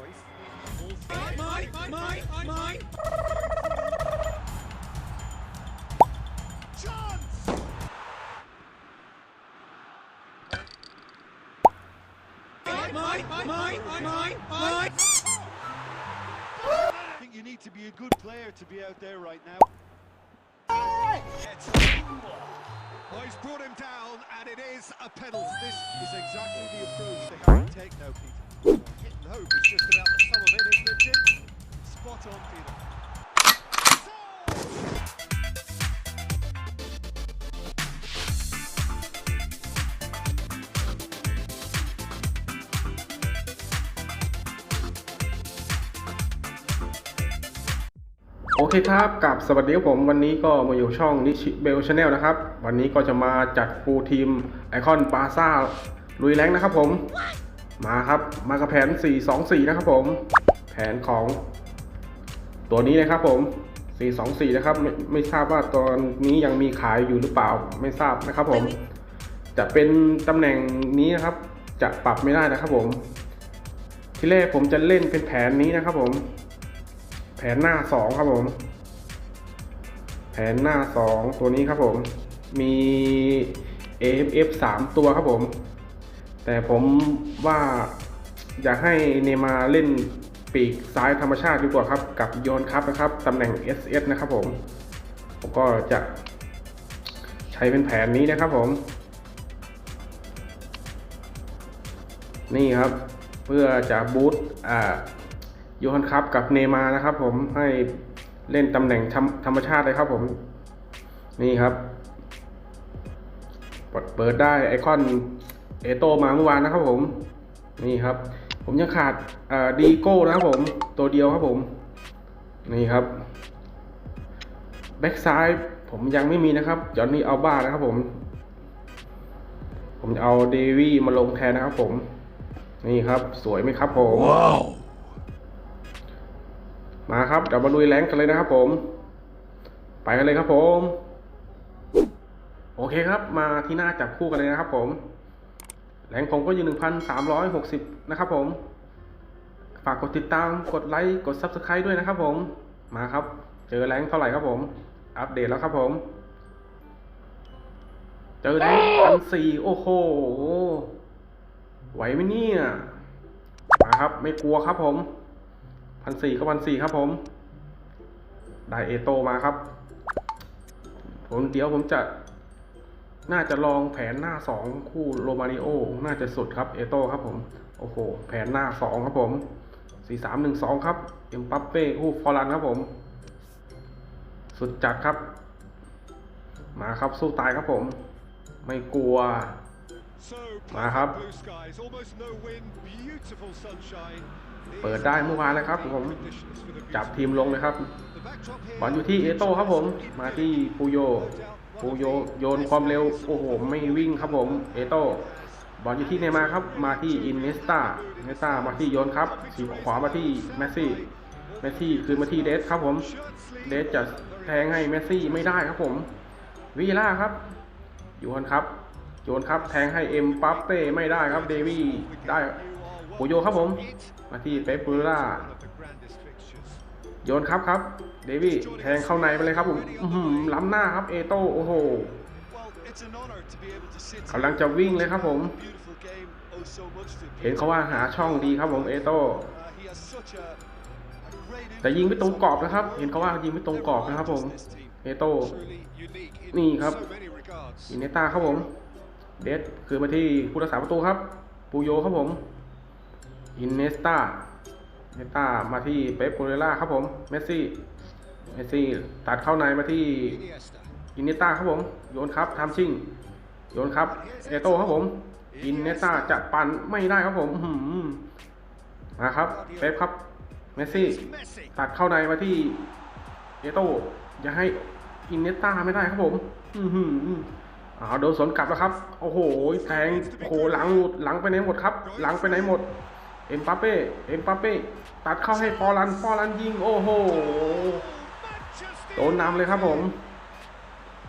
choice. Mine, mine, mine, mine, mine! mine. Chance! Mine, mine, mine, mine, mine! I think you need to be a good player to be out there right now. Well, he's brought him down, and it is a penalty. This is exactly the approach they have to take now, Peter. Hope is just about the sum of it, isn't it, Jim? Spot on, Peter. โอเคครับกับสวัสดีครับผมวันนี้ก็มาอยู่ช่องนิชิเบลชาแนลนะครับ วันนี้ก็จะมาจัดฟูลทีมไอคอนปาซ่าลุยแรงนะครับผม What? มาครับมากับแผน 4-2-4 นะครับผม แผนของตัวนี้นะครับผม 4-2-4 นะครับไม่ไม่ทราบว่าตอนนี้ยังมีขายอยู่หรือเปล่าไม่ทราบนะครับผม จะเป็นตำแหน่งนี้นะครับ จะปรับไม่ได้นะครับผม ที่แรกผมจะเล่นเป็นแผนนี้นะครับผม แผนหน้าสองครับผม แผนหน้าสองตัวนี้ครับผม มี AFF สามตัวครับผม แต่ผมว่าอยากให้เนมาเล่นปีกซ้ายธรรมชาติดีกว่าครับ กับโยนครับนะครับตำแหน่ง SS นะครับผม ผมก็จะใช้เป็นแผนนี้นะครับผม นี่ครับเพื่อจะบูตอ่าโยนครับกับเนมานะครับผมให้เล่นตำแหน่งธรรมธรรมชาติเลยครับผม นี่ครับ เปิดเปิดได้ไอคอน เอโตมาเมื่อวานนะครับผม นี่ครับ ผมยังขาดดีโก้นะครับผม ตัวเดียวครับผม นี่ครับแบ็กซ้ายผมยังไม่มีนะครับจอห์นนี่อัลบ้านะครับผม ผมจะเอาเดวี่มาลงแทนนะครับผม นี่ครับ สวยไหมครับผม Wow. มาครับเดี๋ยวมาลุยแรงกันเลยนะครับผม ไปกันเลยครับผม โอเคครับ มาที่หน้าจับคู่กันเลยนะครับผม แรงผมก็อยู่ 1,360 นะครับผม ฝากกดติดตามกดไลค์กด Subscribe ด้วยนะครับผม มาครับ เจอแรงเท่าไหร่ครับผม อัปเดตแล้วครับผม เจอแรงพันสี่โอ้โห ไหวไหมเนี่ยมาครับ ไม่กลัวครับผมพันสี่ก็พันสี่ครับผม ได้เอโตมาครับ ผมเดี๋ยวผมจะ น่าจะลองแผนหน้าสองคู่โรมาริโอ น่าจะสุดครับ เอโต้ครับผม โอ้โห แผนหน้าสองครับผมสี่สามหนึ่งสองครับ เอ็มปัปเป้คู่ฟอรันครับผม สุดจัดครับ มาครับสู้ตายครับผม ไม่กลัว So, Mà không. blue skies, almost no wind, beautiful sunshine. เปิดได้เมื่อวานเลยครับผม จับทีมลงเลยครับบอลอยู่ที่เอโต้ครับผม มาที่ปูโย ปูโยโยนความเร็ว โอ้โห ไม่วิ่งครับผม เอโต้บอลอยู่ที่เนย์มาครับ มาที่อินเนสตาเนสตามาที่โยนครับสีขวามาที่แมสซี่แมสซี่คืนมาที่เดสครับผม เดสจะแทงให้แมสซี่ไม่ได้ครับผมวีล่าครับโยนครับโยนครับ แทงให้เอ็มปัปเป้ไม่ได้ครับ เดวี่ได้ปูโยครับผม มาที่เปปปูล่า โยนครับครับ เดวี่แทงเข้าในไปเลยครับผมอื้อหือล้ำหน้าครับเอโต้โอ้โห Well, it's an honour to be able to sit กำลังจะวิ่งเลยครับผม beautiful game, oh so much to เห็นเขาว่าหาช่องดีครับผมเอโต้ Uh, he has such a, a great แต่ยิงไม่ตรงกรอบนะครับ เห็นเขาว่ายิงไม่ตรงกรอบนะครับผม เอโต้ Truly unique in นี่ครับ so many regards. อินเนต้าครับผม เดสคือมาที่ผู้รักษาประตูครับ ปูโยครับผม อินเนสตา เนต้ามาที่เป๊ปโกเรล่าครับผม เมสซี่ เมสซี่ตัดเข้าในมาที่อินเนต้าครับผม โยนครับทำชิงโยนครับ เอโต้ครับผม อินเนต้าจะปั่นไม่ได้ครับผมอื้อหือมาครับ เป๊ปครับ เมสซี่ ตัดเข้าในมาที่เอโต้อย่าให้อินเนต้าไม่ได้ครับผม อือหืออ้าโดนสวนกลับแล้วครับ โอ้โห แทงโอ้โหหลังหลุดหลังไปไหนหมดครับ หลังไปไหนหมด เอ็มปาเป้ เอ็มปาเป้ ตัดเข้าให้ฟอรัน ฟอรันยิง โอ้โห โดนนำเลยครับผม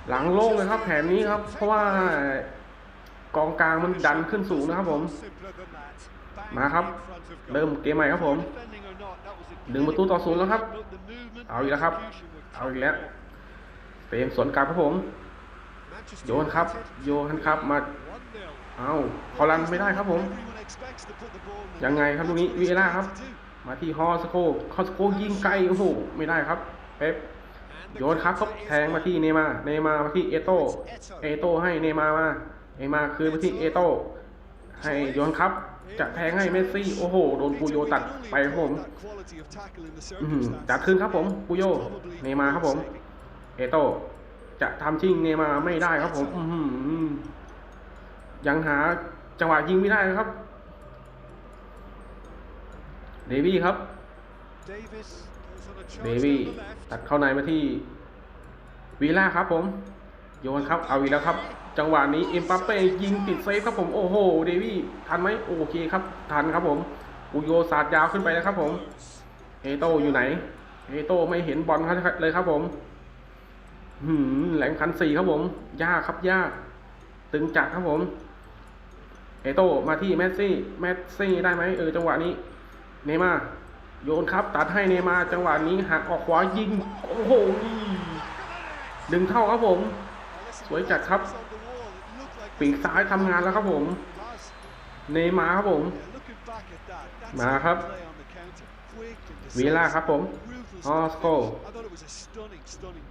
หลังโล่งเลยครับ แผนนี้ครับ เพราะว่ากองกลางมันดันขึ้นสูงนะครับผม มาครับ เริ่มเกมใหม่ครับผมหนึ่งประตูต่อศูนย์แล้วครับ เอาอีกแล้วครับ เอาอีกแล้วเตรียมสวนกลับครับผม โยนครับ โยนครับ มา เอาคอลันไม่ได้ครับผม ยังไงครับลูกนี้วีเอล่าครับ มาที่ฮอสโคฮอสโคยิงไกลโอ้โหไม่ได้ครับเป๊ปโยนครับครับแทงมาที่เนมาเนมามาที่เอโต้เอโต้ให้เนมามาเนมาคืนมาที่เอโต้ให้โยนครับจะแทงให้เมสซี่โอ้โหโดนปูโยตัดไปผมอื้อหือจัดขึ้นครับผมปูโยเนมาครับผม เอโต้จะทำชิงเนมาไม่ได้ครับผมอืยังหาจังหวะยิงไม่ได้ครับ เดวี่ครับเดวี่ตัดเข้าในมาที่วีล่าครับผม โยนครับ เอาอีกแล้วครับ จังหวะนี้เอ็มปัปเป้ยิงติดเซฟครับผม โอ้โห เดวี่ทันไหมโอเคครับ ทันครับผมปูโยสาดยาวขึ้นไปแล้วครับผม เอโตอยู่ไหน เอโตไม่เห็นบอลครับเลยครับผมหืมแหลมคันสี่ครับผม ยากครับยาก ตึงจัดครับผม เอโตมาที่แมสซี่ แมสซี่ได้ไหมเออจังหวะนี้ เนมาโยนครับ ตัดให้เนมาจังหวะนี้หักออกขวายิง โอ้โหดึงเข้าครับผม สวยจัดครับ ปีกซ้ายทำงานแล้วครับผม เนมาครับผม มาครับวีล่าครับผมออสโก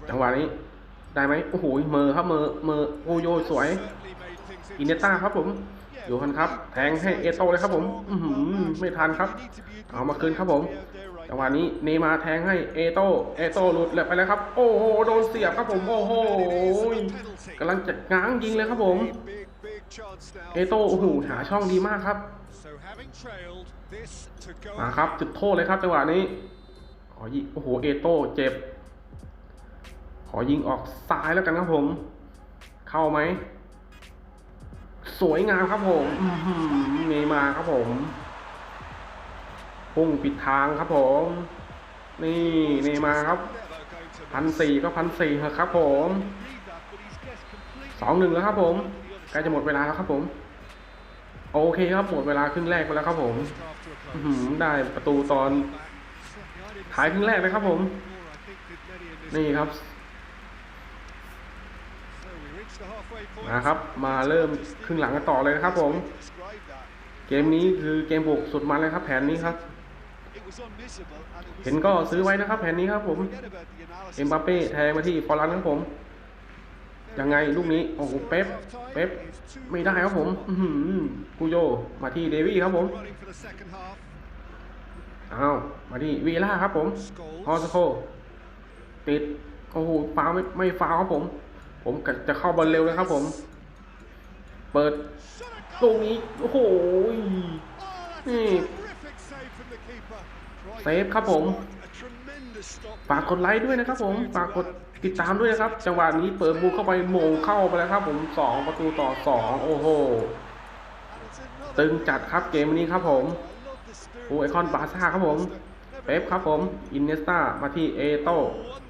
จังหวะนี้ได้ไหมโอ้โหเมอครับเมอเมอโอโยสวย อินเนต้าครับผม อยู่คันครับ แทงให้เอโตเลยครับผมอื้อหือไม่ทันครับ เอามาคืนครับผมจังหวะนี้เนยมาแทงให้เอโตเอโตหลุดเลยไปแล้วครับ โอ้โหโดนเสียบครับผมโอ้โหกำลังจะง้างยิงเลยครับผม เอโตโอ้โหหาช่องดีมากครับมาครับจุดโทษเลยครับจังหวะนี้ขอยิงโอ้โหเอโตเจ็บ ขอยิงออกซ้ายแล้วกันครับผม เข้าไหม สวยงามครับผมอื้อหือเนย์มาร์ครับผมพุ่งปิดทางครับผม นี่เนย์มาร์ครับพันสี่ก็พันสี่ครับผมสองหนึ่งแล้วครับผมใกล้จะหมดเวลาแล้วครับผม โอเคครับหมดเวลาครึ่งแรกไปแล้วครับผมอื้อหือได้ประตูตอนท้ายครึ่งแรกเลยครับผม นี่ครับ มาครับ มาเริ่มครึ่งหลังกันต่อเลยครับผม เกมนี้คือเกมบุกสุดมันเลยครับ แผนนี้ครับ เห็นก็ซื้อไว้นะครับ แผนนี้ครับผม เอ็มบัปเป้แทงมาที่ฟอร์ลันครับผม ยังไงลูกนี้ โอ้โห เป๊ป เป๊ป ไม่ได้ครับผมกูโย มาที่เดวี่ครับผม อ้าว มาที่วีล่าครับผมฮอสโคติด โอ้โหฟาวไม่ไม่ฟาวครับผม ผมจะเข้าบอลเร็วเลยครับผม เปิดตรงนี้ โอ้โหนี่เซฟครับผม ฝากกดไลค์ด้วยนะครับผม ฝากกดติดตามด้วยนะครับ จังหวะนี้เปิดบูเข้าไปโมงเข้าไปแล้วครับผมสองประตูต่อสองโอ้โห ตึงจัดครับเกมนี้ครับผมโอไอคอนบาซ่าครับผม เป๊ปครับผม อินเนสตามาที่เอโต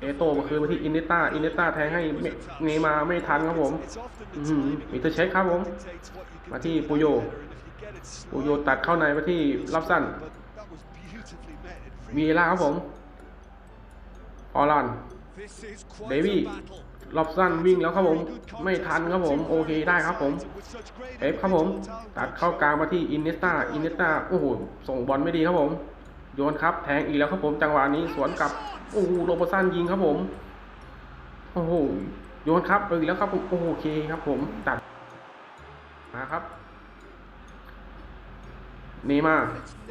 เอโตมาคืนมาที่อินเนสตาอินเนสตาแทงให้เนย์มาไม่ทันครับผมอื้อหือมิเตอร์เช็คครับผม มาที่ปูโยปูโยตัดเข้าในมาที่รับสั้นวีล่าครับผมออลันเดวี่รอบสั้นวิ่งแล้วครับผม ไม่ทันครับผม โอเคได้ครับผมเอฟครับผม ตัดเข้ากลางมาที่อินเนสตาอินเนสตาโอ้โห ส่งบอลไม่ดีครับผม โยนครับ แทงอีกแล้วครับผมจังหวะนี้สวนกับโอ้โหโรบสันยิงครับผมโอ้โหโยนครับอีกแล้วครับผมโอเคครับผมตัดมาครับเนมา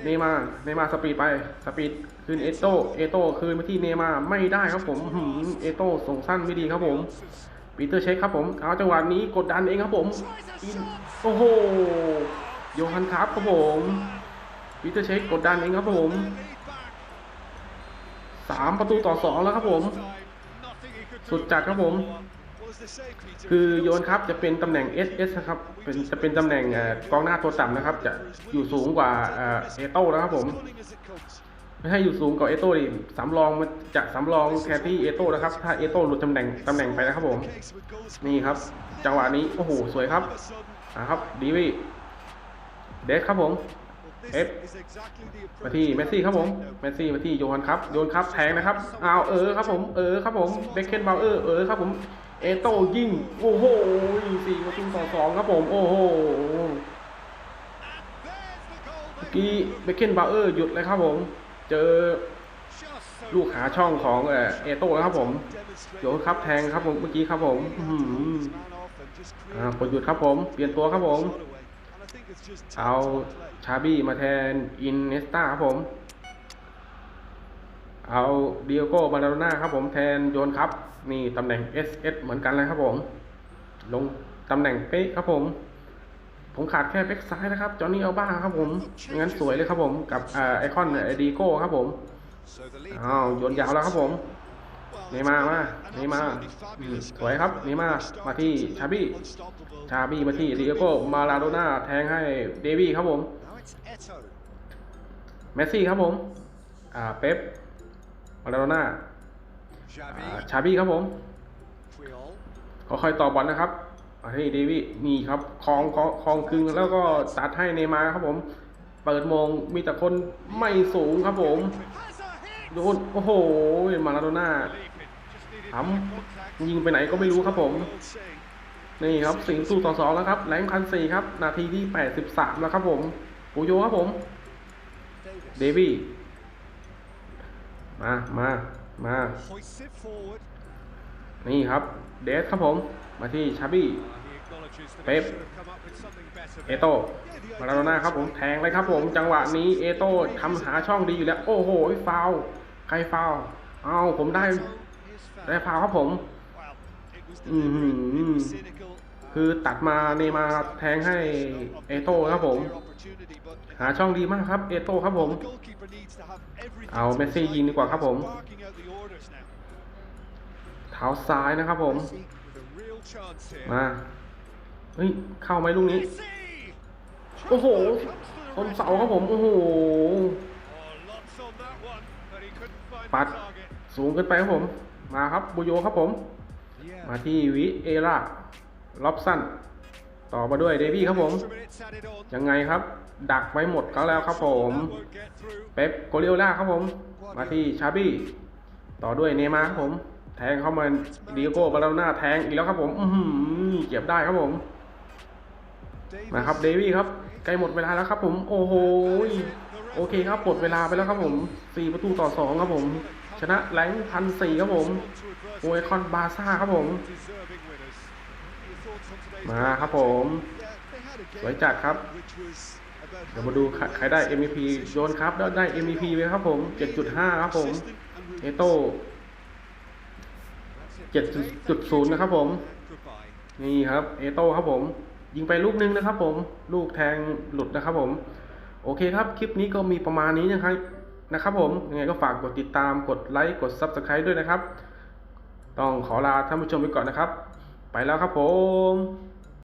เนมาเนมาสปีดไปสปีดคืนเอโตเอโตคืนมาที่เนมาไม่ได้ครับผมหืมเอโตส่งสั้นไม่ดีครับผมปีเตอร์เช็คครับผมเอาจังหวะนี้กดดันเองครับผมอินโอ้โหโยฮันครับครับผม ปีเตอร์เช็คกดดันเองครับผมสามประตูต่อสองแล้วครับผม สุดจัดครับผม คือโยนครับจะเป็นตำแหน่ง SS นะครับเป็นจะเป็นตำแหน่งกองหน้าตัวต่ำนะครับ จะอยู่สูงกว่าเอโต้นะครับผมไม่ให้อยู่สูงกว่าเอโต้ดิสำรองมันจะสำรองแทนที่เอโต้นะครับ ถ้าเอโต้หลุดตำแหน่งตำแหน่งไปนะครับผม นี่ครับ จังหวะนี้ โอ้โห สวยครับอ่าครับ ดีวีเดสครับผม This Pep. is exactly the approach มาที่เมสซี่ครับผมเมสซี่มาที่โยนครับโยนครับแทงนะครับอ้าวเออครับผมเออครับผมเบคเคนบาเออร์เออครับผมเอโต้ยิงโอ้โหสี่ประตูต่อสองครับผมโอ้โหเมื่อกี้เบคเคนบาเออร์หยุดเลยครับผม เจอลูกหาช่องของเอโต้แล้วครับผมโยนครับแทงครับผมเมื่อกี้ครับผมอ่ากดหยุดครับผม เปลี่ยนตัวครับผม เอาชาบี้มาแทนอินเนสตาครับผม เอาเดียโก้บาร์โดน่าครับผมแทนโยนครับ นี่ตำแหน่ง SS เหมือนกันเลยครับผม ลงตำแหน่งเป๊ะครับผม ผมขาดแค่แบ็กซ้ายนะครับจอห์นนี่เอาบ้าครับผม งั้นสวยเลยครับผมกับอไอคอนเดียโก้ครับผม So the lead อ้าวโยนยาวแล้วครับผมเนมามาเนมาสวยครับเนมา มาที่ชาบี้ ชาบี้มาที่ดียโก้มาลาโดน่าแทงให้เดวี่ครับผมเมสซี่ครับผมอ่าเป๊ปมาลาโดน่าอ่าชาบี้ครับผมค่อยๆต่อบอลนะครับมาที่เดวี่นี่ครับคลองคลองคลองคลึงแล้วก็ตัดให้เนมาร์ครับผม เปิดมงมีแต่คนไม่สูงครับผมโยนโอ้โหมาลาโดน่าทำยิงไปไหนก็ไม่รู้ครับผม นี่ครับสิงห์สู่ต่อสองแล้วครับแรงพันสี่ครับ นาทีที่83แล้วครับผมปูโยครับผม เดวี่มามามานี่ครับ เดสครับผม มาที่ชาบี้ Uh, he acknowledges that Pep. he should have come up with something better. เอโต้มาลาโดน่าครับผมแทงเลยครับผม จังหวะนี้เอโต้ทำหาช่องดีอยู่แล้ว โอ้โหฟาวใครฟาวเอาผมได้ได้ฟาวครับผม อื้อ คือตัดมาเนมาแทงให้เอโต้ครับผม หาช่องดีมากครับเอโต้ครับผม เอาเมสซี่ยิงดีกว่าครับผม เท้าซ้ายนะครับผม มาเฮ้ยเข้าไหมลูกนี้ โอ้โหคนเสาครับผมโอ้โหปัดสูงเกินไปครับผม มาครับบุโยครับผม มาที่วิเอร่า ล็อบสั้น ต่อมาด้วยเดวี่ครับผม ยังไงครับ ดักไว้หมดเขาแล้วครับผม เป๊ปโกลิโอล่าครับผม มาที่ชาบี้ต่อด้วยเนมาร์ครับผม แทงเข้ามาดิโก้บาลาน่าแทงอีกแล้วครับผมอือหือเก็บได้ครับผมมาครับเดวี่ครับใกล้หมดเวลาแล้วครับ ผม โอ้โหโอเคครับหมดเวลาไปแล้วครับผมสี่ประตูต่อสองครับผม ชนะแรงพันสี่ครับผมโอเอคอนบาซ่าครับผม มาครับผม Yeah, they had a game สวยจัดครับ เดี๋ยวมาดูใครได้ MVP โยนครับแล้วได้ MVP ไปครับผม 7.5 ครับผมเอโต้7.0 นะครับผม นี่ครับเอโต้ครับผม ยิงไปลูกนึงนะครับผม ลูกแทงหลุดนะครับผม โอเคครับ คลิปนี้ก็มีประมาณนี้นะครับนะครับผม ยังไงก็ฝากกดติดตาม กดไลค์ กด Subscribe ด้วยนะครับ ต้องขอลาท่านผู้ชมไปก่อนนะครับ ไปแล้วครับผม